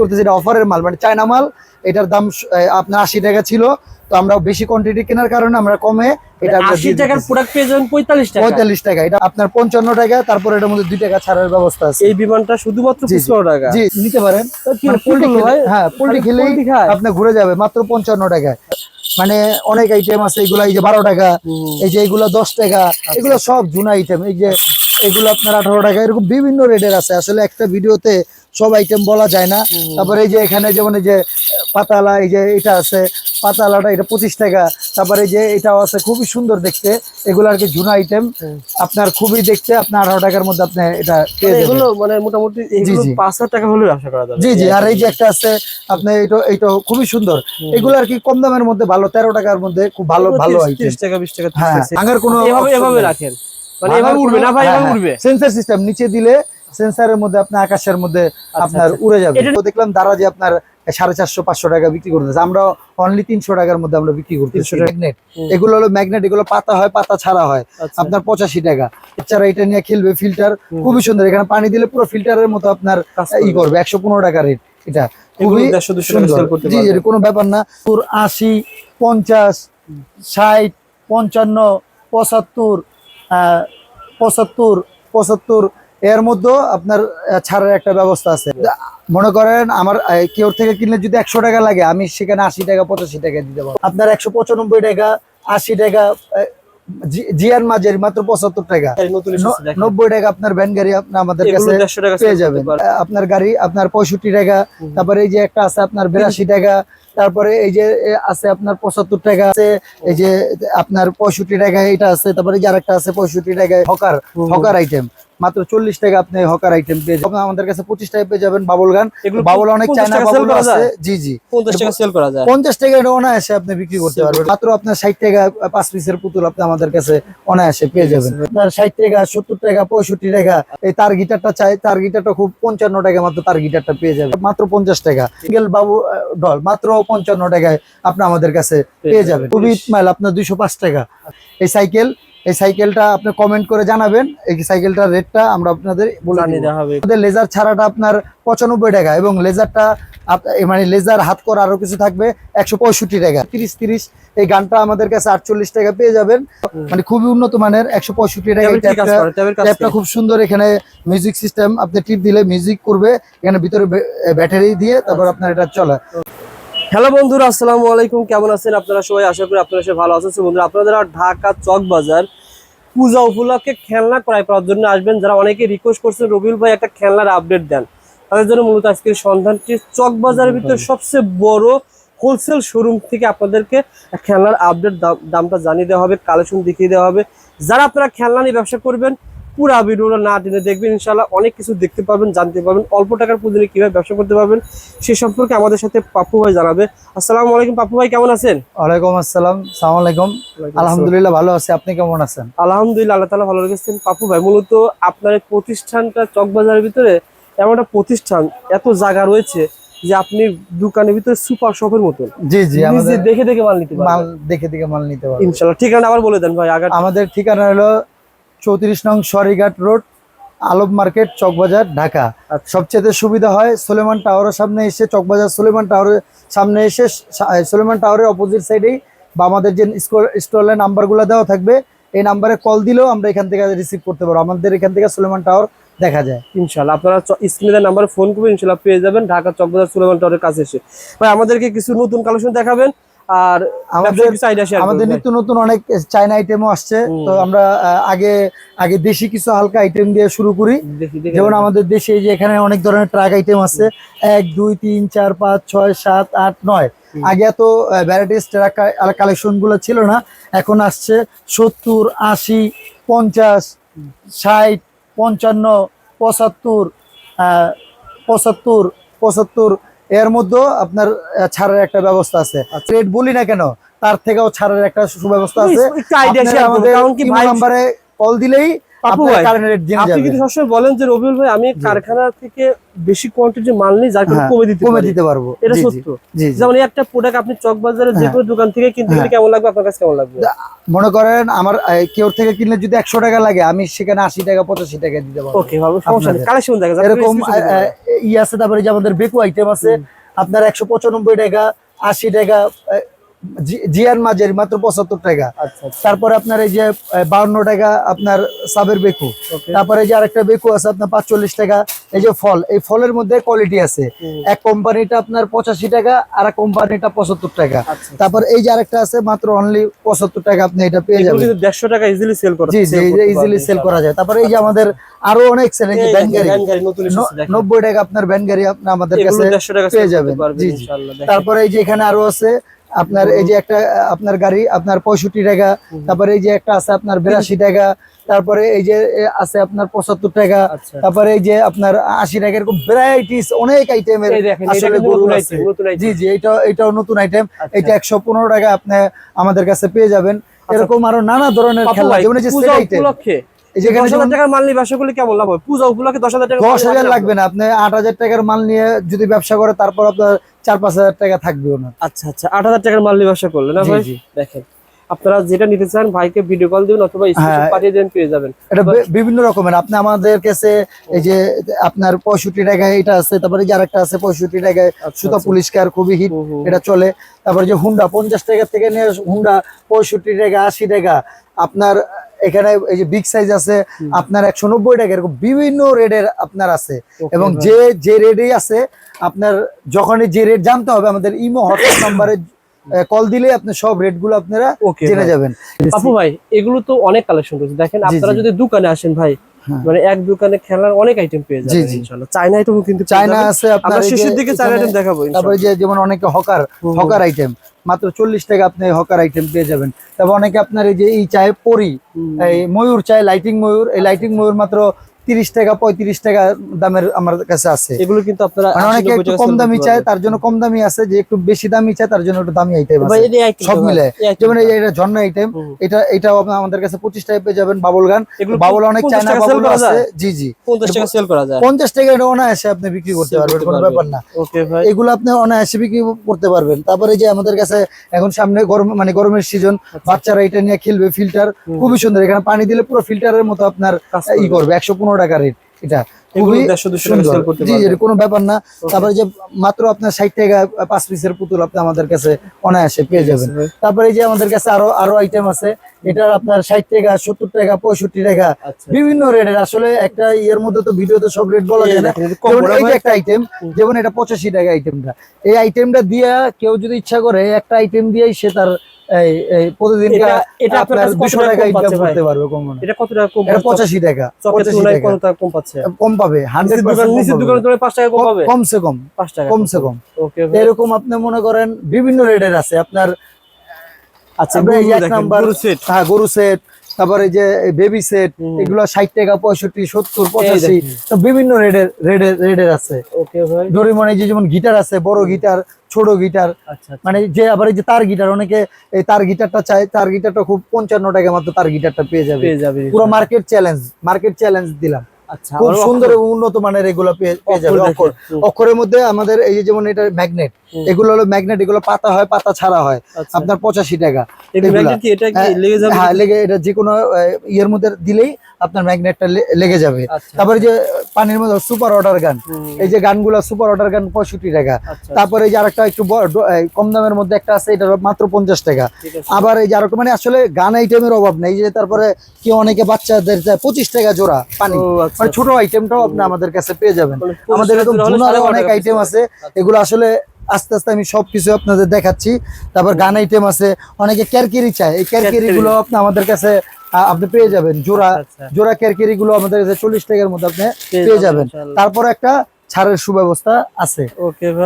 করতেছি এটা অফারের মাল মানে চায়না মাল এটার দাম আপনার আশি টাকা ছিল। তো আমরা বেশি কোয়ান্টিটি কেনার কারণে আমরা কমে এটা আশি টাকার প্রোডাক্ট পেয়ে যাবেন পঁয়তাল্লিশ টাকা। পঁয়তাল্লিশ টাকা এটা আপনার পঞ্চান্ন টাকা তারপর এটার মধ্যে দুই টাকা ছাড়ের ব্যবস্থা আছে। এই বিমানটা শুধুমাত্র জি। টাকা। জি নিতে পারেন। মানে খেলে-? হ্যাঁ পোল্ট্রি খালি পোল্ট্রি খায়? আপনি ঘুরে যাবে মাত্র পঞ্চান্ন টাকায় মানে অনেক আইটেম আছে এগুলা এই যে বারো টাকা এই যে এগুলো দশ টাকা এগুলো সব জুনা আইটেম এই যে এগুলো আপনার আঠারো টাকা এরকম বিভিন্ন রেটের আছে। আসলে একটা ভিডিওতে সব আইটেম বলা যায় না। তারপরে এই যে এখানে যেমন এই যে পাতালা এই যে এটা আছে পাতালাটা এটা পঁচিশ টাকা। তারপরে এই যে এটাও আছে খুবই সুন্দর দেখতে। এগুলো আর কি জুনা আইটেম আপনার খুবই দেখতে আপনার আঠারো টাকার মধ্যে আপনি এটা এগুলো মানে মোটামুটি জি। পাঁচ হাজার টাকা হলে ব্যবসা করা যাবে। জি জি। আর এই যে একটা আছে আপনি এটা এটা খুবই সুন্দর। এগুলো আর কি কম দামের মধ্যে ভালো তেরো টাকার মধ্যে খুব ভালো ভালো আইটেম তিরিশ টাকা বিশ টাকা হ্যাঁ আঙের কোনো এভাবে এভাবে রাখেন। মানে এভাবে উঠবে না ভাই এভাবে উঠবে। সেন্সার সিস্টেম নিচে দিলে সেন্সারের মধ্যে আপনার আকাশের মধ্যে আপনার আচ্ছা। উড়ে যাবে। তো দেখলাম দারা যে আপনার সাড়ে চারশো পাঁচশো টাকা বিক্রি করতেছে। আমরা অনলি তিনশো টাকার মধ্যে আমরা বিক্রি করতেছি। 300 টাকা। ম্যাগনেট এগুলো হলো ম্যাগনেট এগুলো পাতা হয় পাতা ছাড়া হয়। আচ্ছা। আপনার পঁচাশি টাকা। বাচ্চারা এটা নিয়ে খেলবে ফিল্টার খুবই সুন্দর। এখানে পানি দিলে পুরো ফিল্টারের মতো আপনার ই করবে। একশো পনেরো টাকা রেট এটা খুবই সুন্দর। করতে। এর কোনো ব্যাপার না। তোর আশি পঞ্চাশ ষাট পঞ্চান্ন পঁচাত্তর আহ, পঁচাত্তর পঁচাত্তর এর মধ্যেও আপনার ছাড়ের একটা ব্যবস্থা আছে। মনে করেন আমার কেউ থেকে কিনলে যদি একশো টাকা লাগে আমি সেখানে আশি টাকা পঁচাশি টাকা দিতে পারব আপনার একশো পঁচানব্বই টাকা আশি টাকা জিয়ান মাঝের মাত্র পঁচাত্তর টাকা। নব্বই টাকা আপনার ভ্যান গাড়ি আপনার আমাদের কাছে পেয়ে যাবেন। আপনার গাড়ি আপনার পঁয়ষট্টি টাকা তারপরে এই যে একটা আছে আপনার বিরাশি টাকা তারপরে এই যে আছে আপনার পঁচাত্তর টাকা আছে এই যে আপনার পঁয়ষট্টি টাকা এটা আছে তারপরে যে আরেকটা আছে পঁয়ষট্টি টাকায় হকার হকার আইটেম মাত্র চল্লিশ টাকা আপনি হকার আইটেম পেয়ে যাবেন। আমাদের কাছে পঁচিশ টাকা পেয়ে যাবেন বাবুল গান বাবুল অনেক চায়না বাবুল আছে। জি জি। পঞ্চাশ টাকা সেল করা যায়। পঞ্চাশ টাকা এটা অনায়াসে আপনি বিক্রি করতে পারবেন। মাত্র আপনার ষাট টাকা পাঁচ পিসের পুতুল আপনি আমাদের কাছে অনায়াসে পেয়ে যাবেন। আপনার ষাট টাকা সত্তর টাকা পঁয়ষট্টি টাকা এই তার গিটারটা চাই তার গিটারটা খুব পঞ্চান্ন টাকা মাত্র তার গিটারটা পেয়ে যাবে মাত্র পঞ্চাশ টাকা। সিঙ্গেল বাবু ডল মাত্র পঞ্চান্ন টাকায় আপনি আমাদের কাছে পেয়ে যাবেন। খুবই মাইল আপনার দুইশো পাঁচ টাকা। এই সাইকেল এই সাইকেলটা আপনি কমেন্ট করে জানাবেন। এই সাইকেলটার রেটটা আমরা আপনাদের বলে আমাদের লেজার ছাড়াটা আপনার পঁচানব্বই টাকা এবং লেজারটা মানে লেজার হাত করা আরও কিছু থাকবে একশো পঁয়ষট্টি টাকা। তিরিশ তিরিশ এই গানটা আমাদের কাছে আটচল্লিশ টাকা পেয়ে যাবেন। মানে খুবই উন্নত মানের একশো পঁয়ষট্টি টাকা? খুব সুন্দর এখানে মিউজিক সিস্টেম আপনি টিপ দিলে মিউজিক করবে। এখানে ভিতরে ব্যাটারি দিয়ে তারপর আপনার এটা চলে। হ্যালো বন্ধুরা আসসালামু আলাইকুম। কেমন আছেন আপনারা সবাই? আশা করি আপনারা সবাই ভালো আছেন। বন্ধুরা আপনারা ঢাকা চক বাজার পূজা উপলক্ষে খেলনা ক্রয় করার জন্য আসবেন। যারা অনেকে রিকোয়েস্ট করছেন রবিউল ভাই একটা খেলনার আপডেট দেন। তাদের জন্য মূলত আজকের সন্ধানটি চক বাজারের ভিতরে সবচেয়ে বড় হোলসেল শোরুম থেকে আপনাদেরকে খেলনার আপডেট দামটা জানিয়ে দেওয়া হবে কালেকশন দেখিয়ে দেওয়া হবে। যারা আপনারা খেলনা নিয়ে ব্যবসা করবেন পুরা ভিডিওটা না টেনে দেখবেন ইনশাল্লাহ অনেক কিছু দেখতে পাবেন জানতে পারবেন অল্প টাকার পুঁজি কীভাবে ব্যবসা করতে পারবেন সে সম্পর্কে আমাদের সাথে পাপ্পু ভাই জানাবে। আসসালামু আলাইকুম পাপ্পু ভাই কেমন আছেন? ওয়ালাইকুম আসসালাম সালাম আলাইকুম। আলহামদুলিল্লাহ ভালো আছি আপনি কেমন আছেন? আলহামদুলিল্লাহ আল্লাহ তালা ভালো রেখেছেন। পাপ্পু ভাই মূলত আপনার প্রতিষ্ঠানটা চকবাজারের ভিতরে এমন একটা প্রতিষ্ঠান এত জায়গা রয়েছে যে আপনি দোকানের ভিতরে সুপার শপের মতন। জি জি আমাদের দেখে দেখে মাল নিতে মাল দেখে দেখে মাল নিতে পারবেন। ইনশাল্লাহ ঠিকানা আবার বলে দেন ভাই আগার আমাদের ঠিকানা হলো চৌত্রিশ নং সরিঘাট রোড আলব মার্কেট চকবাজার ঢাকা। আচ্ছা। সবচেয়ে সুবিধা হয় সুলেমান টাওয়ারের সামনে এসে চকবাজার সুলেমান টাওয়ারের সামনে এসে সুলেমান টাওয়ারের অপোজিট সাইডেই বা আমাদের যে স্টলের নাম্বারগুলো দেওয়া থাকবে এই নাম্বারে কল দিলেও আমরা এখান থেকে রিসিভ করতে পারব। আমাদের এখান থেকে সুলেমান টাওয়ার দেখা যায়। ইনশাল্লাহ আপনারা স্ক্রিনের নাম্বারে ফোন করবেন ইনশাল্লাহ পেয়ে যাবেন। ঢাকা চকবাজার সুলেমান টাওয়ারের কাছে এসে। ভাই আমাদেরকে কিছু নতুন কালেকশন দেখাবেন। আর আমাদের আমাদের নিত্য নতুন অনেক চাইনা আইটেমও আসছে। তো আমরা আগে আগে দেশি কিছু হালকা আইটেম দিয়ে শুরু করি। যেমন আমাদের দেশে যে এখানে অনেক ধরনের ট্রাক আইটেম আছে। এক দুই তিন চার পাঁচ ছয় সাত আট নয়। আগে এত ভ্যারাইটিস ট্রাক কালেকশনগুলো ছিল না। এখন আসছে সত্তর আশি পঞ্চাশ ষাট পঞ্চান্ন পঁচাত্তর আহ, পঁচাত্তর পঁচাত্তর এর মধ্যে আপনার ছাড়ের একটা ব্যবস্থা আছে। ট্রেড রেট বলি না কেন? তার থেকেও ছাড়ের একটা সুব্যবস্থা আছে। আমাদের কল দিলেই পাপু ভাই, কারেন্ট রেট জেনে আপনি কিন্তু সবসময় বলেন যে রবিউল ভাই আমি কারখানা থেকে বেশি কোয়ান্টিটি মাল নিই যার কারণে হ্যাঁ, কমে দিতে কমে দিতে পারব। এটা জি, জি, সত্য। জি জি। যেমন একটা প্রোডাক্ট আপনি চক বাজারে যে হ্যাঁ। কোনো দোকান থেকে কিনতে গেলে হ্যাঁ। কেমন লাগবে? আপনার কাছে কেমন লাগবে? মনে করেন আমার কেউ থেকে কিনলে যদি একশো টাকা লাগে আমি সেখানে আশি টাকা পঁচাশি টাকা দিতে পারব। ওকে ভালো সমস্যা নেই। কালেকশন দেখা এরকম আহ, আহ, ই আছে তারপরে যে আমাদের বেকু আইটেম আছে আপনার একশো পঁচানব্বই টাকা আশি টাকা আহ, জি- জিয়ান মাঝের মাত্র পঁচাত্তর টাকা। আচ্ছা আচ্ছা। তারপরে আপনার এই যে বাউন্ন টাকা আপনার সাবের বেকু। তারপরে যে আরেকটা বেকু আছে আপনার পাঁচচল্লিশ টাকা। এই যে ফল এই ফলের মধ্যে কোয়ালিটি আছে। এক কোম্পানিটা আপনার পঁচাশি টাকা আর কোম্পানিটা পঁচাত্তর টাকা। আচ্ছা তারপর এই যে আরেকটা আছে মাত্র অনলি পঁচাত্তর টাকা আপনি এটা পেয়ে যাবেন। দেড়শো টাকা ইজিলি সেল করা জি জি ইজিলি সেল করা যায়। তারপরে এই যে আমাদের আরও অনেক সেল এই যে ভ্যান গাড়ি। নতুন এসেছে দেখেন। নব্বই টাকা আপনার ভ্যান গাড়ি আপনি আমাদের কাছে পেয়ে যাবেন। জি, জি। তারপরে এই যে এখানে আরও আছে আপনার এই যে একটা আপনার গাড়ি আপনার পঁয়ষট্টি টাকা তারপরে এই যে একটা আছে আপনার বিরাশি টাকা তারপরে এই যে আছে আপনার পঁচাত্তর টাকা আচ্ছা। তারপরে এই যে আপনার আশি টাকা এরকম ভ্যারাইটিস অনেক আইটেমের আসলে গরু আছে। item। জি জি এটা এটাও নতুন আইটেম আচ্ছা। এটা একশো পনেরো টাকা আপনি আমাদের কাছে পেয়ে যাবেন। এরকম আরও নানা ধরনের খেলা যেমন দশ হাজার টাকার মাল নিয়ে ব্যবসা করলে কেমন লাভ হবে পূজা উপলক্ষে দশ হাজার টাকা দশ হাজার লাগবে না। আপনি আট হাজার টাকার মাল নিয়ে যদি ব্যবসা করে তারপর আপনার চার পাঁচ হাজার টাকা থাকবে ওনার। আচ্ছা আচ্ছা। আট হাজার টাকার মাল নিয়ে ব্যবসা করলে না জি, দেখেন। আপনারা যেটা নিতে চান ভাইকে ভিডিও কল দিবেন অথবা হ্যাঁ। পাঠিয়ে দেন পেয়ে যাবেন। এটা বিভিন্ন রকমের। আপনি আমাদের কাছে এই যে আপনার পঁয়ষট্টি টাকায় এটা আছে তারপরে যে আরেকটা আছে পঁয়ষট্টি টাকায় আচ্ছা, সুতা আচ্ছা। পুলিশকার খুবই হিট। এটা চলে। তারপরে যে হুন্ডা পঞ্চাশ টাকা থেকে নিয়ে হুন্ডা পঁয়ষট্টি টাকা আশি টাকা। আপনার এখানে এই যে বিগ সাইজ আছে আপনার একশো নব্বই টাকা এরকম বিভিন্ন রেডের আপনার আছে। এবং যে যে রেটেই আছে আপনার যখনই যে রেট জানতে হবে আমাদের ইমো হটলাইন নাম্বারে কল দিলে আপনি সব রেটগুলো আপনারা জেনে যাবেন। আপু ভাই এগুলো তো অনেক কালেকশন রয়েছে। দেখেন আপনারা। যদি দোকানে আসেন ভাই হ্যাঁ। মানে এক দোকানে খেলার অনেক আইটেম পেয়ে যাবেন ইনশাআল্লাহ। চায়না আইটেমও কিন্তু চায়না আছে আপনার শেষের দিকে চায়না আইটেম দেখাবো তারপরে যে যেমন অনেকে হকার। হকার আইটেম মাত্র চল্লিশ টাকা আপনি হকার আইটেম পেয়ে যাবেন। তারপর অনেকে আপনার এই যে এই চায় পরি এই ময়ূর চায় লাইটিং ময়ূর এই লাইটিং ময়ূর মাত্র তিরিশ টাকা পঁয়ত্রিশ টাকা দামের আমার কাছে আছে। এগুলো কিন্তু আপনারা মানে 80, অনেকে একটু কম দামি চায় তার জন্য কম দামি আছে যে একটু বেশি দামি চায় তার জন্য একটু দামি আইটেম সব মিলে। যেমন। এটা ঝর্ণা আইটেম। এটা এটাও আমাদের কাছে পঁচিশ টাকা পেয়ে যাবেন বাবুল গান। বাবুল অনেক চায়না বাবুল আছে। জি জি। 50 টাকা সেল করা যায়? পঞ্চাশ টাকা এটা অনায়াসে আপনি বিক্রি করতে পারবেন কোনো ব্যাপার না। ওকে ভাই। এগুলো আপনি অনায়াসে বিক্রি করতে পারবেন। তারপরে যে আমাদের কাছে এখন সামনে গরম মানে গরমের সিজন বাচ্চারা এটা নিয়ে খেলবে ফিল্টার খুবই সুন্দর। এখানে পানি দিলে পুরো ফিল্টারের মতো আপনার ই করবে। করবে একশো পনেরো টাকা রেট এটা খুবই 150 200 টাকা সুন্দর। জি কোনো ব্যাপার না। তারপরে যে মাত্র আপনার ষাট টাকা পাঁচ পিসের পুতুল আপনি আমাদের কাছে অনায়াসে পেয়ে যাবেন। তারপরে যে আমাদের কাছে আরও আরও আইটেম আছে এটার আপনার ষাট টাকা সত্তর টাকা পঁয়ষট্টি টাকা আচ্ছা। বিভিন্ন রেটের আসলে একটা ইয়ের মধ্যে তো ভিডিওতে সব রেট বলা যায় না। যেমন। একটা আইটেম যেমন এটা পঁচাশি টাকা আইটেমটা এই আইটেমটা দিয়া কেউ যদি ইচ্ছা করে একটা আইটেম দিয়েই সে তার এই এই প্রতিদিন এটা- আপনার আপনার কাছে কত দুশো টাকা টাকা কম ইনকাম করতে পারবে কম এটা কত টাকা কম এটা পাচ্ছে? পঁচাশি টাকা চকের তুলনায় কত টাকা কম পাচ্ছে? কম পাবে হান্ড্রেড নিচের দোকান নিচের দোকানের তুলনায় পাঁচ টাকা কম পাবে? কমসে কম পাঁচ টাকা কমসে কম। ওকে এরকম আপনি মনে করেন বিভিন্ন রেটের আছে। আপনার আচ্ছা এক নাম্বার গরু set। হ্যাঁ গরু সেট তারপরে যে বেবি সেট। এগুলো ষাট টাকা পঁয়ষট্টি সত্তর পঁচাশি বিভিন্ন রেটের রেটের রেটের আছে। ওকে ভাই। ডোরিমন যে যেমন গিটার আছে বড় গিটার ছোট গিটার আচ্ছা আচ্ছা। মানে যে আবার এই যে তার গিটার অনেকে এই তার গিটারটা চায় তার গিটারটা খুব পঞ্চান্ন টাকা মাত্র তার গিটারটা পেয়ে যাবে। পেয়ে যাবে। পুরো মার্কেট চ্যালেঞ্জ মার্কেট চ্যালেঞ্জ দিলাম। খুব আবার সুন্দর এবং উন্নত মানের এগুলো পেয়ে যাবে অক্ষর। অক্ষরের মধ্যে আমাদের এই যেমন এটা ম্যাগনেট এগুলো হলো ম্যাগনেট এগুলো পাতা হয় পাতা ছাড়া হয়। আচ্ছা। আপনার পঁচাশি টাকা। এটা হ্যাঁ, লেগে হ্যাঁ লেগে এটা যে কোনো ইয়ের মধ্যে দিলেই আপনার ম্যাগনেটটা লেগে যাবে। আচ্ছা, তারপরে যে পানির মধ্যে সুপার অর্ডার গান এই যে গানগুলো সুপার অর্ডার গান পঁয়ষট্টি টাকা। আচ্ছা। তারপরে এই যে আরেকটা একটু কম দামের মধ্যে একটা আছে এটা মাত্র পঞ্চাশ টাকা। আবার এই যে আরও মানে আসলে গান আইটেমের অভাব নেই যে তারপরে কি অনেকে বাচ্চাদের পঁচিশ টাকা জোড়া পানি। আচ্ছা, মানে ছোট আইটেমটাও আপনি আমাদের কাছে পেয়ে যাবেন। আমাদের এরকম অনেক আইটেম আছে। এগুলো আসলে আস্তে আস্তে আমি সবকিছু আপনাদের দেখাচ্ছি। তারপর গান আইটেম আছে। অনেকে ক্যারকেরি চায়। এই ক্যারকেরি গুলো আপনি আমাদের কাছে আপনি পেয়ে যাবেন। জোড়া আচ্ছা, আচ্ছা। জোড়া ক্যারকেরি গুলো আমাদের কাছে চল্লিশ টাকার মধ্যে আপনি পেয়ে যাবেন তারপর একটা ছাড়ের সুব্যবস্থা আছে।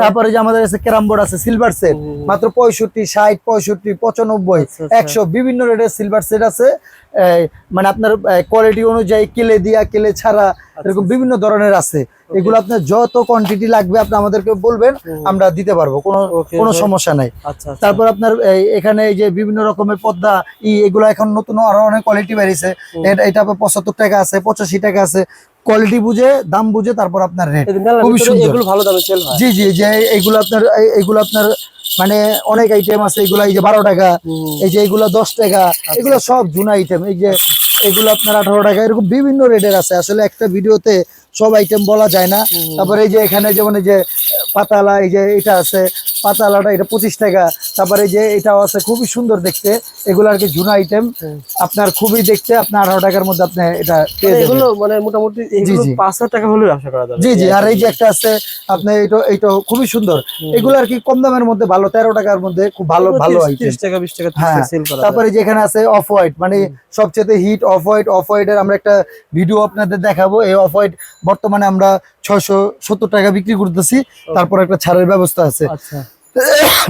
তারপরে যে আমাদের কাছে ক্যারাম বোর্ড আছে সিলভার সেট মাত্র পঁয়ষট্টি ষাট পঁয়ষট্টি পঁচানব্বই। আচ্ছা, আচ্ছা। একশো বিভিন্ন রেটের সিলভার সেট আছে। মানে আপনার কোয়ালিটি অনুযায়ী কেলে দিয়া কেলে ছাড়া আচ্ছা, এরকম বিভিন্ন ধরনের আছে। এগুলো আপনার যত কোয়ান্টিটি লাগবে আপনি আমাদেরকে বলবেন আমরা দিতে পারব। কোনো কোনো সমস্যা নাই। তারপর আপনার এখানে এই যে বিভিন্ন রকমের পদ্মা ই এগুলো এখন নতুন আরও অনেক কোয়ালিটি বেরিয়েছে। এটা এটা আপনার পঁচাত্তর টাকা আছে পঁচাশি টাকা আছে। কোয়ালিটি বুঝে দাম বুঝে তারপর আপনার রেট খুবই সুন্দর। ভালো দামে সেল হয়। জি জি যে এইগুলো আপনার এই- এগুলো আপনার মানে অনেক আইটেম আছে। এগুলো এই যে বারো টাকা এই যে এগুলো দশ টাকা এগুলো সব জুনা আইটেম এই যে এগুলো আপনার আঠারো টাকা এরকম বিভিন্ন রেটের আছে। আসলে একটা ভিডিওতে সব আইটেম বলা যায় না। তারপরে এই যে এখানে যেমন এই যে পাতালা এই যে এটা আছে পাতালাটা এটা পঁচিশ টাকা। তারপরে এই যে এটাও আছে খুবই সুন্দর দেখতে। এগুলো আর কি জুনা আইটেম আপনার খুবই দেখতে আপনার আঠারো টাকার মধ্যে আপনি এটা মানে এগুলো মানে মোটামুটি এগুলো জি। পাঁচ হাজার টাকা হলে ব্যবসা করা যাবে। জি জি আর এই যে একটা আছে আপনি এটা এটা খুবই সুন্দর। এগুলো আর কি কম দামের মধ্যে ভালো তেরো টাকার মধ্যে খুব ভালো ভালো 30 আইটেম 30 টাকা 20 টাকা হ্যাঁ, তারপরে যেখানে আছে অফ হোয়াইট মানে সবচেয়ে hit off white off white এর আমরা একটা ভিডিও আপনাদের দেখাবো। এই অফ হোয়াইট বর্তমানে আমরা ছয়শো সত্তর টাকা বিক্রি করতেছি। তারপর একটা ছাড়ের ব্যবস্থা আছে। আচ্ছা।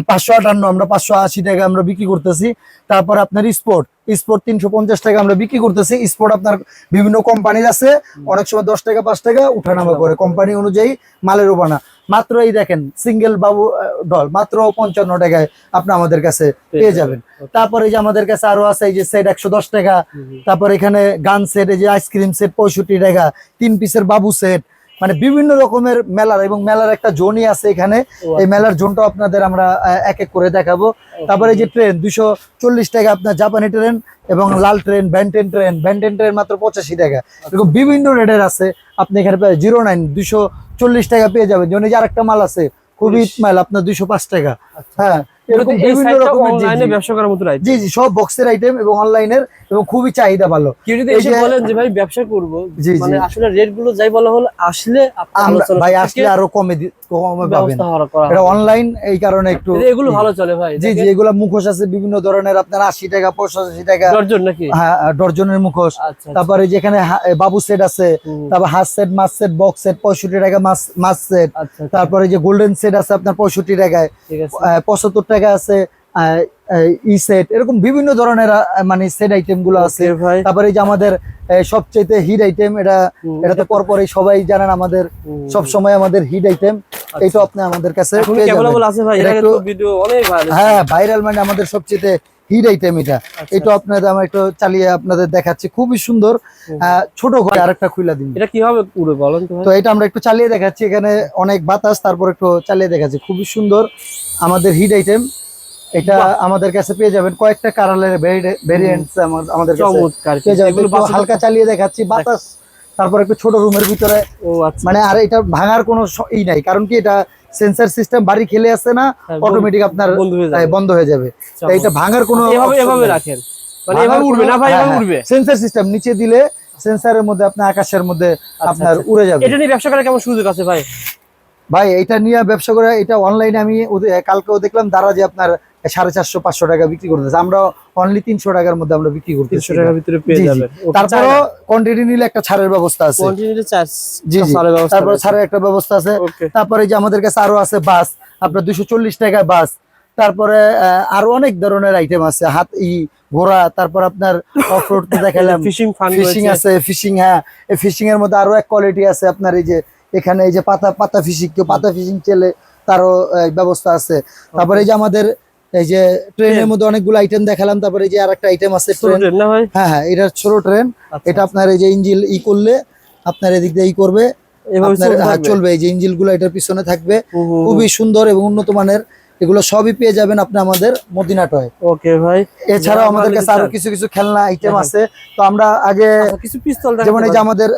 পাঁচশো আটান্ন আমরা পাঁচশো আশি টাকা আমরা বিক্রি করতেছি। তারপর আপনার স্পোর্ট স্পোর্ট তিনশো পঞ্চাশ টাকা আমরা বিক্রি করতেছি। স্পোর্ট আপনার বিভিন্ন কোম্পানির আছে অনেক সময় দশ টাকা পাঁচ টাকা উঠানামা করে। কোম্পানি অনুযায়ী মালের ওপানা মাত্র এই দেখেন সিঙ্গেল বাবু ডল মাত্র পঞ্চান্ন টাকায় আপনি আমাদের কাছে পেয়ে যাবেন। তারপরে যে আমাদের কাছে আরও আছে এই যে সেট একশো দশ টাকা। তারপর এখানে গান সেট এই যে আইসক্রিম সেট পঁয়ষট্টি টাকা। তিন পিসের বাবু সেট মানে বিভিন্ন রকমের মেলার এবং মেলার একটা জোনই আছে এখানে। এই মেলার জোনটা আপনাদের আমরা এক এক করে দেখাবো। তারপরে এই যে ট্রেন দুশো চল্লিশ টাকা আপনার জাপানি ট্রেন এবং লাল ট্রেন ব্যান্টেন ট্রেন। ব্যান্টেন ট্রেন মাত্র পঁচাশি টাকা। এরকম বিভিন্ন রেটের আছে। আপনি এখানে জিরো নাইন দুশো চল্লিশ টাকা পেয়ে যাবেন। যেমন যে আরেকটা মাল আছে খুবই মাল আপনার দুইশো পাঁচ টাকা। হ্যাঁ। এরকম বিভিন্ন রকমের অনলাইনে ব্যবসা করার মতো জি জি সব বক্সের আইটেম এবং অনলাইনের এবং খুবই চাহিদা ভালো। কেউ যদি এসে বলেন যে ভাই ব্যবসা করব। মানে আসলে রেটগুলো যাই বলা হলো আসলে ভাই আসলে আরও কমে কমে পাবেন। এটা অনলাইন এই কারণে একটু এগুলো ভালো চলে ভাই। জি জি এগুলা মুখোশ আছে বিভিন্ন ধরনের আপনার আশি টাকা পঁচাশি টাকা। দর্জন নাকি? হ্যাঁ ডর্জনের মুখোশ। আচ্ছা তারপরে যেখানে বাবু সেট আছে। তারপর হাঁস সেট মাছ সেট বক্স সেট পঁয়ষট্টি টাকা মাছ মাছ সেট আচ্ছা আচ্ছা, তারপরে যে গোল্ডেন সেট আছে আপনার পঁয়ষট্টি টাকায়। ঠিক আছে। টাকা আছে ই সেট এরকম বিভিন্ন ধরনের মানে সেট আইটেমগুলো আছে। তারপরে এই যে আমাদের সবচেয়ে হিট আইটেম এটা এটা তো পরপরই সবাই জানেন আমাদের। সব সময় আমাদের হিট আইটেম এটা আপনি আমাদের কাছে হ্যাঁ ভাইরাল মানে আমাদের সবচেয়ে হিট আইটেম এটা। আচ্ছা, এটা আপনাদের আমি একটু চালিয়ে আপনাদের দেখাচ্ছি। খুবই সুন্দর ছোট ঘরে আরেকটা খুলে দিন। এটা কীভাবে পুরো বলেন তো তো এটা আমরা একটু চালিয়ে দেখাচ্ছি। এখানে অনেক বাতাস তারপর একটু চালিয়ে দেখাচ্ছি। খুবই সুন্দর আমাদের হিট আইটেম এটা আমাদের কাছে পেয়ে যাবেন কয়েকটা কালারের ভেরিয়েন্টস আমাদের কাছে পেয়ে যাবেন। হালকা চালিয়ে দেখাচ্ছি। বাতাস তারপর একটু ছোট রুমের ভিতরে। আচ্ছা। মানে আর এটা ভাঙার কোনো ই নাই। কারণ কি এটা সেন্সার সিস্টেম বাড়ি খেলে আসছে না হ্যাঁ, অটোমেটিক আপনার বন্ধ হয়ে যাবে। বন্ধ হয়ে যাবে। এটা ভাঙার কোনো এভাবে রাখেন। মানে এভাবে উড়বে না ভাই এভাবে উড়বে। সেন্সার সিস্টেম নিচে দিলে সেন্সারের মধ্যে আপনার আকাশের মধ্যে আপনার আচ্ছা। উড়ে যাবে। এটা নিয়ে ব্যবসা করার কেমন সুযোগ আছে ভাই? ভাই এটা নিয়ে ব্যবসা করা এটা অনলাইনে আমি কালকেও দেখলাম দাঁড়া যে আপনার সাড়ে চারশো পাঁচশো টাকা বিক্রি করতেছে আমরা অনলি তিনশো টাকার মধ্যে আমরা বিক্রি করতেছি তিনশো টাকার ভিতরে পেয়ে। যাবেন। তারপরও কোয়ান্টিটি নিলে একটা ছাড়ের ব্যবস্থা আছে। কন্টিনিউটি জি জি। তারপরে ছাড়ের একটা ব্যবস্থা আছে। তারপরে যে আমাদের কাছে আরও আছে বাস আপনার দুশো চল্লিশ টাকা বাস। তারপরে আরও অনেক ধরনের আইটেম আছে। হাত ই ঘোড়া তারপর আপনার অফ রোড তো দেখালাম। ফিশিং ফিশিং আছে ফিশিং হ্যাঁ। ফিশিং এর মধ্যে আরও এক কোয়ালিটি আছে আপনার এই যে এখানে এই যে পাতা পাতা ফিশিং কেউ পাতা ফিশিং চেলে তারও ব্যবস্থা আছে। তারপরে এই যে আমাদের এই যে ট্রেনের মধ্যে অনেকগুলো আইটেম দেখালাম তারপরে যে আরেকটা আইটেম আছে ট্রেন হ্যাঁ হ্যাঁ এটা ছোট ট্রেন আচ্ছা, এটা আপনার এই যে ইঞ্জিল ই করলে আপনার এদিক দিয়ে ই করবে। হ্যাঁ। চলবে। এই যে ইঞ্জিলগুলো এটার পিছনে থাকবে। খুবই সুন্দর এবং উন্নত মানের। এগুলো সবই পেয়ে যাবেন আপনি আমাদের মদিনাটয় ওকে ভাই। এছাড়াও আমাদের কাছে আরও কিছু কিছু খেলনা আইটেম আছে। তো আমরা আগে আচ্ছা, কিছু পিস্তল যেমন এই যে আমাদের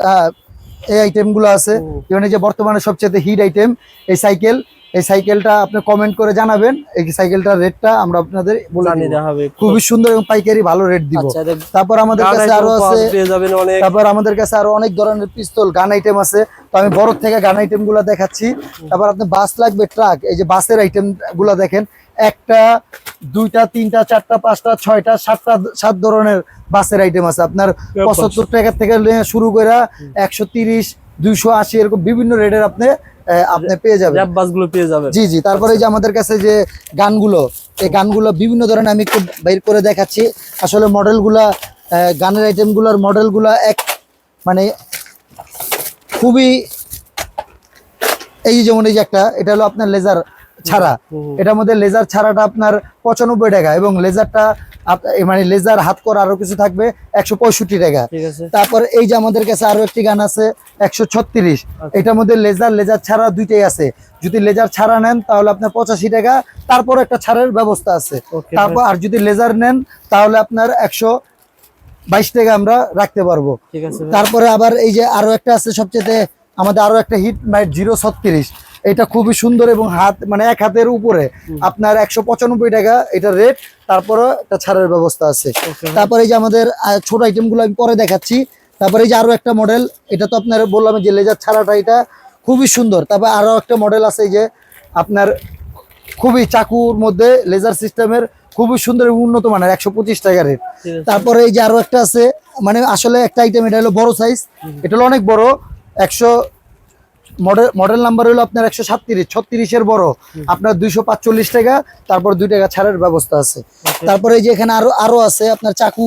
এই আইটেমগুলো আছে। যেমন এই যে বর্তমানে সবচেয়ে হিট আইটেম এই সাইকেল এই সাইকেলটা আপনি কমেন্ট করে জানাবেন এই সাইকেলটার রেটটা আমরা আপনাদের বলে হবে। খুবই সুন্দর এবং পাইকারি ভালো রেট দিব। আচ্ছা তারপর আমাদের কাছে আরও আছে তারপর আমাদের কাছে আরও অনেক ধরনের পিস্তল গান আইটেম আছে। তো আমি বড় থেকে গান আইটেমগুলা দেখাচ্ছি। তারপর আপনি বাস লাগবে ট্রাক এই যে বাসের আইটেমগুলা দেখেন। একটা দুইটা তিনটা চারটা পাঁচটা ছয়টা সাতটা সাত ধরনের বাসের আইটেম আছে। আপনার পঁচাত্তর টাকা থেকে শুরু করে একশো তিরিশ দুইশো আশি এরকম বিভিন্ন রেটের আপনি আপনি পেয়ে যাবেন। বাসগুলো পেয়ে যাবেন। জি জি তারপরে যে আমাদের কাছে যে গানগুলো এই গানগুলো বিভিন্ন ধরনের আমি একটু বের করে দেখাচ্ছি। আসলে মডেলগুলা গানের আইটেমগুলোর মডেলগুলা এক মানে খুবই এই যেমন এই যে একটা এটা হলো আপনার লেজার ছাড়া। এটার মধ্যে লেজার ছাড়াটা আপনার পঁচানব্বই টাকা এবং লেজারটা মানে লেজার হাত করা আরও কিছু থাকবে একশো পঁয়ষট্টি টাকা। তারপর এই যে আমাদের কাছে আরও একটি গান আছে একশো ছত্রিশ। আচ্ছা। এটার মধ্যে লেজার লেজার ছাড়া দুইটাই আছে। যদি লেজার ছাড়া নেন তাহলে আপনার পঁচাশি টাকা। তারপর একটা ছাড়ের ব্যবস্থা আছে। তারপর আর যদি লেজার নেন তাহলে আপনার একশো বাইশ টাকা আমরা রাখতে পারব। তারপরে আবার এই যে আরও একটা আছে সবচেয়ে আমাদের আরও একটা হিট মাইট জিরো ছত্রিশ। এটা খুবই সুন্দর এবং হাত মানে এক হাতের উপরে। আপনার একশো পঁচানব্বই টাকা এটা রেট তারপরে একটা ছাড়ের ব্যবস্থা আছে। তারপরে এই যে আমাদের ছোট আইটেমগুলো আমি পরে দেখাচ্ছি। তারপরে এই যে আরও একটা মডেল এটা তো আপনার বললাম যে লেজার ছাড়াটা এটা খুবই সুন্দর। তারপর আরও একটা মডেল আছে যে আপনার খুবই চাকুর মধ্যে লেজার সিস্টেমের খুবই সুন্দর এবং উন্নত মানের একশো পঁচিশ টাকা রেট। তারপরে এই যে আরও একটা আছে মানে আসলে একটা আইটেম এটা হলো বড় সাইজ এটা হলো অনেক বড় একশো মডেল মডেল নাম্বার হলো আপনার একশো সাতত্রিশ ছত্রিশের বড়। আপনার দুইশো পাঁচচল্লিশ টাকা তারপর দুই টাকা ছাড়ের ব্যবস্থা আছে। তারপরে এই যে এখানে আরও আরও আছে আপনার চাকু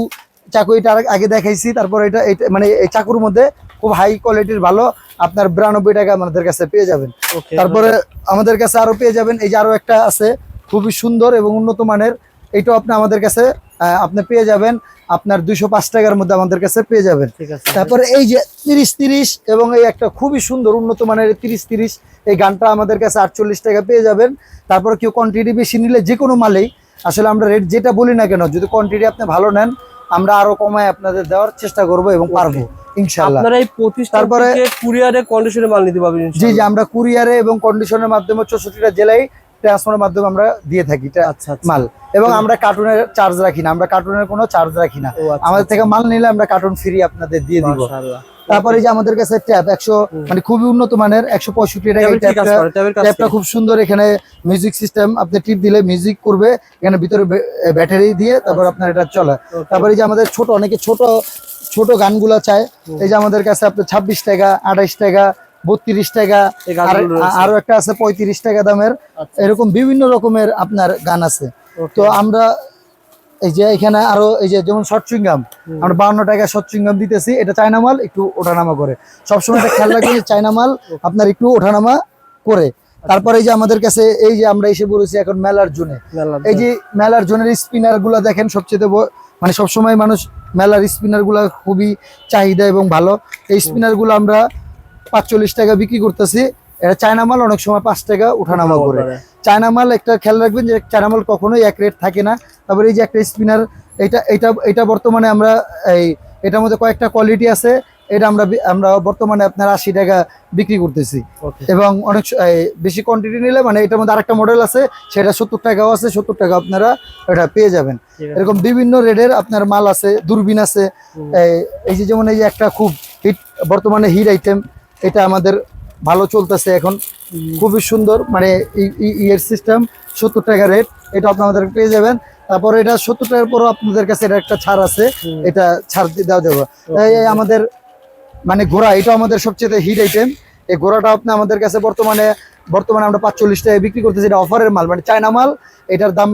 চাকু এটা আগে দেখাইছি তারপর এটা- মানে এই চাকুর মধ্যে খুব হাই কোয়ালিটির ভালো আপনার বিরানব্বই টাকা আমাদের কাছে পেয়ে যাবেন। তারপরে আমাদের কাছে আরও পেয়ে যাবেন এই যে আরও একটা আছে খুবই সুন্দর এবং উন্নত মানের এটাও আপনি আমাদের কাছে আপনি পেয়ে যাবেন। আপনার দুইশো পাঁচ টাকার মধ্যে আমাদের কাছে পেয়ে যাবেন। তারপরে এই যে তিরিশ তিরিশ এবং এই একটা খুবই সুন্দর উন্নত মানের তিরিশ তিরিশ এই গানটা আমাদের কাছে আটচল্লিশ টাকা পেয়ে যাবেন। তারপরে কেউ কোয়ান্টিটি বেশি নিলে যে কোনো মালেই। আসলে আমরা রেট যেটা বলি না কেন যদি কোয়ান্টিটি আপনি ভালো নেন আমরা আরও কমায় আপনাদের দেওয়ার চেষ্টা করব এবং পারব ইনশাল্লাহ আপনারা এই প্রতিষ্ঠান তারপরে- কুরিয়ারে কন্ডিশনে মাল নিতে পারবেন জি জি আমরা কুরিয়ারে এবং কন্ডিশনের মাধ্যমে চৌষট্টিটা জেলায় ট্রান্সফারের মাধ্যমে আমরা দিয়ে থাকি আচ্ছা আচ্ছা। মাল। এবং আমরা কার্টুনের চার্জ রাখি না আমরা কার্টুনের কোনো চার্জ রাখি না। আচ্ছা আমাদের থেকে মাল নিলে আমরা কার্টুন ফ্রি আপনাদের দিয়ে দিব। তারপরে যে আমাদের কাছে ট্যাব একশো মানে খুবই উন্নত মানের একশো পঁয়ষট্টি কি? খুব সুন্দর এখানে মিউজিক সিস্টেম আপনি টিপ দিলে মিউজিক করবে এখানে ভিতরে ব্যাটারি দিয়ে তারপর আপনার এটা চলে। তারপরে যে আমাদের ছোট অনেকে ছোট ছোট গানগুলো চায়। এই যে আমাদের কাছে আপনার ছাব্বিশ টাকা আঠাইশ টাকা বত্রিশ টাকা আর- একটা আছে পঁয়ত্রিশ টাকা দামের। আচ্ছা। এরকম বিভিন্ন রকমের আপনার গান আছে। তো আমরা এই যে এখানে আরও এই যে যেমন শর্ট আমরা বাউন্ন টাকা শর্ট দিতেছি। এটা চায়না মাল একটু ওঠানামা করে। সবসময় এটা খেয়াল রাখবেন চায়না মাল আপনার একটু ওঠানামা করে। তারপরে এই যে আমাদের কাছে এই যে আমরা এসে বলেছি এখন মেলার জোনে। এই যে মেলার জোনের স্পিনারগুলা দেখেন সবচেয়ে মানে সবসময় মানুষ মেলার স্পিনারগুলা খুবই চাহিদা এবং ভালো। এই স্পিনারগুলো আমরা পাঁচচল্লিশ টাকা বিক্রি করতেছি। এটা চায়না মাল অনেক সময় পাঁচ টাকা উঠানামা করে। চায়না মাল একটা খেয়াল রাখবেন যে চায়না মাল কখনোই এক রেট থাকে না। তারপরে এই যে একটা স্পিনার এটা এটা এটা বর্তমানে আমরা এই এটার মধ্যে কয়েকটা কোয়ালিটি আছে। এটা আমরা আমরা বর্তমানে আপনার আশি টাকা বিক্রি করতেছি। এবং অনেক বেশি কোয়ান্টিটি নিলে মানে এটার মধ্যে আরেকটা মডেল আছে সেটা সত্তর টাকাও আছে সত্তর টাকা আপনারা এটা পেয়ে যাবেন। এরকম বিভিন্ন রেটের আপনার মাল আছে দূরবীন আছে। এই- এই যে যেমন এই যে একটা খুব হিট বর্তমানে হিট আইটেম এটা আমাদের ভালো চলতেছে এখন। খুবই সুন্দর মানে ইয়ের সিস্টেম সত্তর টাকা রেট এটা আপনাদের পেয়ে যাবেন। তারপর এটা সত্তর টাকার পরও আপনাদের কাছে এটা একটা ছাড় আছে এটা ছাড় দিয়ে দেওয়া দেবো। এই এই আমাদের মানে ঘোড়া এটা আমাদের সবচেয়ে হিট আইটেম এই ঘোড়াটা আপনি আমাদের কাছে বর্তমানে বর্তমানে আমরা পাঁচচল্লিশ টাকায় বিক্রি করতেছি এটা অফারের মাল মানে চায়না মাল। এটার দাম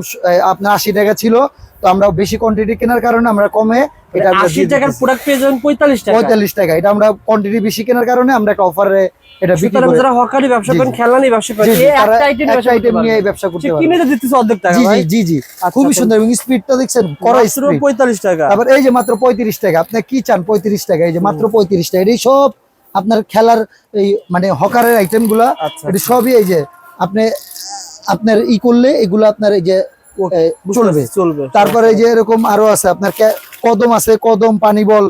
আপনার আশি টাকা ছিল। তো আমরা বেশি কোয়ান্টিটি কেনার কারণে আমরা কমে এটা আমরা আশি দিয়ে টাকার প্রোডাক্ট পেয়ে যাবেন পঁয়তাল্লিশ টাকা। পঁয়তাল্লিশ টাকা। এটা আমরা কোয়ান্টিটি বেশি কেনার কারণে আমরা একটা অফারে এটা বিক্রি করি যারা হকারি ব্যবসা করেন জি। ব্যবসা করেন জি, জি, এই একটা আইটেম ব্যবসা আইটেম নিয়ে ব্যবসা করতে সে কিনে দিতেছে অর্ধেক টাকা জি জি জি জি। আচ্ছা, আচ্ছা। সুন্দর এবং স্পিডটা দেখছেন করা স্পিড টাকা। তারপর এই যে মাত্র পঁয়ত্রিশ টাকা আপনি কি চান পঁয়ত্রিশ টাকা? এই যে মাত্র পঁয়ত্রিশ টাকা। এই সব আপনার খেলার এই মানে হকারের আইটেমগুলা। আচ্ছা, সবই এই যে আপনি আপনার ই করলে এগুলো আপনার এই যে চলবে। চলবে। তারপরে যে এরকম আরও আছে আপনার কদম আছে কদম পানি বল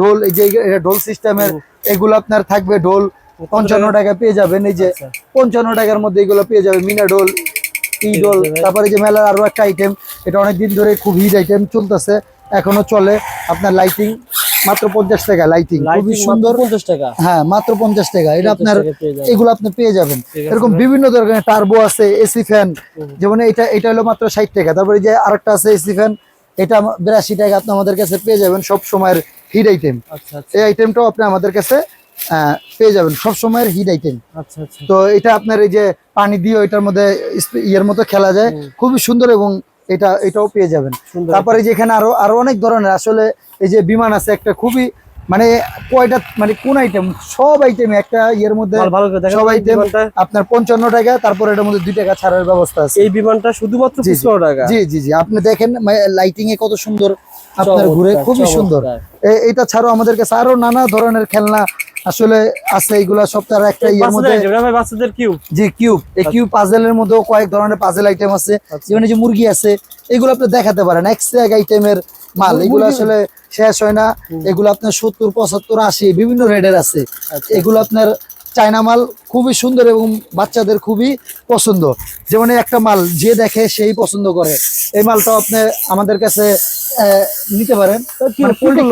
ঢোল এই যে ঢোল সিস্টেমের এগুলো আপনার থাকবে ঢোল। পঞ্চান্ন টাকা? পেয়ে যাবেন এই যে আচ্ছা। পঞ্চান্ন টাকার মধ্যে এগুলো পেয়ে যাবেন মিনা ঢোল ই ঢোল তারপরে যে মেলার আরও একটা আইটেম এটা অনেকদিন ধরে খুব হিট আইটেম চলতেছে এখনও চলে। আপনার লাইটিং মাত্র পঞ্চাশ টাকা লাইটিং খুবই সুন্দর। পঞ্চাশ টাকা। হ্যাঁ মাত্র পঞ্চাশ টাকা। এটা আপনার এগুলো আপনি পেয়ে যাবেন। এরকম বিভিন্ন ধরনের টার্বো আছে এসি ফ্যান যেমন এটা এটা হলো মাত্র ষাট টাকা। তারপরে যে আরেকটা আছে এসি ফ্যান এটা বিরাশি টাকা আপনি আমাদের কাছে পেয়ে যাবেন সব সময়ের হিট আইটেম আচ্ছা আচ্ছা। এই আইটেমটাও আপনি আমাদের কাছে পেয়ে যাবেন সব সময়ের হিট আইটেম আচ্ছা তো এটা আপনার এই যে পানি দিয়ে এটার মধ্যে ইয়ের মতো খেলা যায়। খুবই সুন্দর এবং এটা এটাও পেয়ে যাবেন। তারপরে যে এখানে আরও আরও অনেক ধরনের আসলে এই যে বিমান আছে একটা খুবই মানে কয়টা মানে কোন আইটেম সব আইটেম একটা ইয়ের মধ্যে সব বিমানটা। আপনার পঞ্চান্ন টাকা তারপর এটার মধ্যে দুই টাকা ছাড়ার ব্যবস্থা আছে। এই বিমানটা শুধুমাত্র। টাকা। জি জি জি। আপনি দেখেন লাইটিং এ কত সুন্দর আপনার ঘুরে খুবই সুন্দর। এটা ছাড়াও আমাদের কাছে আরও নানা ধরনের খেলনা আসলে আছে এগুলা সব তার একটা ইয়ের মধ্যে বাচ্চাদের কিউ জি কিউব এই কিউব পাজেলের মধ্যেও কয়েক ধরনের পাজেল আইটেম আছে। আচ্ছা। যেমন এই যে মুরগি আছে এগুলো আপনি দেখাতে পারেন। এক এক্সট্রা আইটেমের মাল। এগুলো আসলে শেষ হয় না। এগুলো আপনার সত্তর পঁচাত্তর আশি বিভিন্ন রেডের আছে। আচ্ছা। এগুলো আপনার চায়না মাল খুবই সুন্দর এবং বাচ্চাদের খুবই পছন্দ। যেমন একটা মাল যে দেখে সেই পছন্দ করে। এই মালটাও আপনি আমাদের কাছে নিতে পারেন।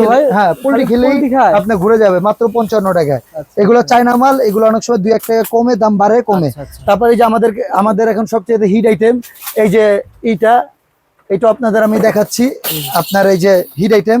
মানে হ্যাঁ পোল্ট্রি খালি খেলেই? আপনি ঘুরে যাবে মাত্র পঞ্চান্ন টাকায়। আচ্ছা। এগুলো চায়না মাল এগুলো অনেক সময় দুই এক টাকা কমে দাম বাড়ে কমে। আচ্ছা, আচ্ছা। তারপরে এই যে আমাদের আমাদের এখন সবচেয়ে হিট আইটেম এই যে এইটা এটা আপনাদের আমি দেখাচ্ছি। আপনার এই যে হিট আইটেম।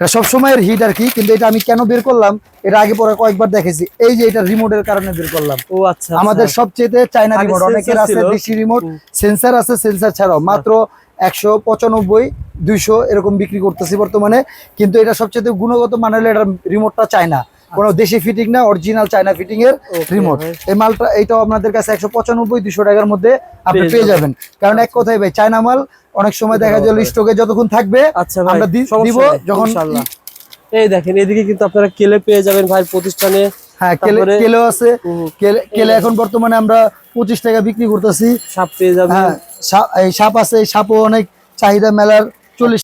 এটা সবসময়ের হিট আর কি কিন্তু এটা আমি কেন বের করলাম? এটা আগে পরে কয়েকবার দেখেছি। এই যে এটা রিমোটের কারণে বের করলাম। ও আচ্ছা আমাদের আচ্ছা। সবচেয়ে চাইনা রিমোট অনেকের আছে। দেশি রিমোট। সেন্সার আছে সেন্সার ছাড়াও। মাত্র একশো পঁচানব্বই দুইশো এরকম বিক্রি করতেছি বর্তমানে। কিন্তু এটা সবচেয়ে গুণগত মানে হলো এটার রিমোটটা চায়না কোনো দেশি ফিটিং না অরিজিনাল চায়না ফিটিং এর রিমোট এই মালটা এইটাও আপনাদের কাছে একশো পঁচানব্বই দুশো টাকার মধ্যে আপনি পেয়ে যাবেন। যাবেন। কারণ এক কথাই ভাই চায়না মাল অনেক সময় দেখা যায় স্টকে যতক্ষণ থাকবে আচ্ছা আমরা দিব যখন এই দেখেন এদিকে কিন্তু আপনারা কেলে পেয়ে যাবেন ভাই প্রতিষ্ঠানে। হ্যাঁ কেলে কেলেও আছে। কেলে এখন বর্তমানে আমরা পঁচিশ টাকা বিক্রি করতেছি। সাপ পেয়ে যাবেন। হ্যাঁ এই সাপ আছে সাপও অনেক চাহিদা মেলার চল্লিশ